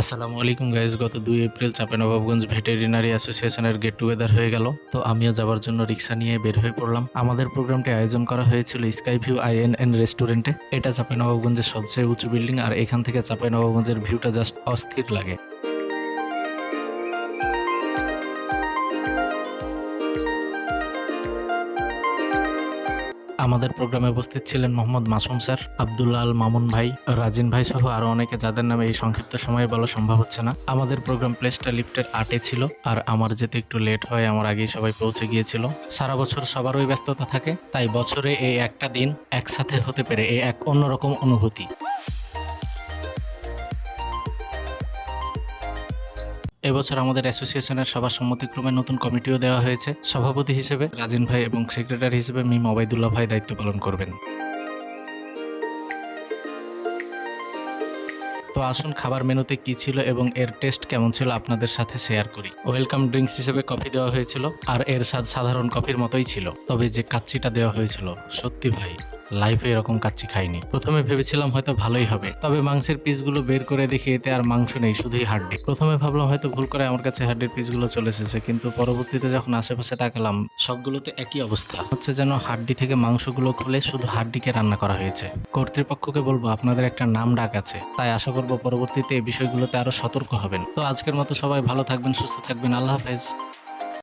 আসসালামু আলাইকুম গাইজ গত দুই এপ্রিল চাঁপানবাবগঞ্জ ভেটেরিনারি অ্যাসোসিয়েশনের গেট টুগেদার হয়ে গেল। তো আমিও যাওয়ার জন্য রিক্সা নিয়ে বের হয়ে পড়লাম। আমাদের প্রোগ্রামটি আয়োজন করা হয়েছিল sky view I N N রেস্টুরেন্টে। এটা চাঁপানবাবগঞ্জের সবচেয়ে উঁচু বিল্ডিং আর এখান থেকে চাঁপানবাবগঞ্জের ভিউটা জাস্ট অস্থির লাগে। আমাদের প্রোগ্রামে উপস্থিত ছিলেন মোহাম্মদ মাসুম স্যার আবদুল্লাহ আল মামুন ভাই, রাজিন ভাই সহ আরও অনেকে যাদের নামে এই সংক্ষিপ্ত সময়ে বলা সম্ভব হচ্ছে না। আমাদের প্রোগ্রাম প্লেসটা লিফটের আটে ছিল আর আমার যেতে একটু লেট হয়, আমার আগেই সবাই পৌঁছে গিয়েছিল। সারা বছর সবারই ব্যস্ততা থাকে, তাই বছরে এই একটা দিন একসাথে হতে পেরে এই এক অন্যরকম অনুভূতি। এবছর আমাদের অ্যাসোসিয়েশনের সবার সম্মতিক্রমে নতুন কমিটিও দেওয়া হয়েছে। সভাপতি হিসেবে রাজিন ভাই এবং সেক্রেটারি হিসেবে মিম ওবায়দুল্লাহ ভাই দায়িত্ব পালন করবেন। তো আসুন খাবার মেনুতে কি ছিল এবং এর টেস্ট কেমন ছিল আপনাদের সাথে শেয়ার করি। ওয়েলকাম ড্রিঙ্কস হিসেবে কফি দেওয়া হয়েছিল, আর এর স্বাদ সাধারণ কফির মতোই ছিল। তবে যে কাচ্চিটা দেওয়া হয়েছিল, সত্যি ভাই লাইফে এরকম কাচ্চি খাইনি। প্রথমে ভেবেছিলাম হয়তো ভালোই হবে, তবে মাংসের পিসগুলো বের করে দেখি এতে আর মাংস নেই, শুধুই হাড্ডি। প্রথমে ভাবলাম হয়তো ভুল করে আমার কাছে হাড্ডির পিসগুলো চলে এসেছে, কিন্তু পরবর্তীতে যখন আশেপাশে তাকালাম, সবগুলোতে একই অবস্থা। হচ্ছে যেন হাড্ডি থেকে মাংসগুলো খুলে শুধু হাড্ডিকে রান্না করা হয়েছে। কর্তৃপক্ষকে বলব, আপনাদের একটা নাম ডাক আছে। তাই আশা করব পরবর্তীতে এই বিষয়গুলোতে আরও সতর্ক হবেন। তো আজকের মতো সবাই ভালো থাকবেন, সুস্থ থাকবেন। আল্লাহ হাফেজ।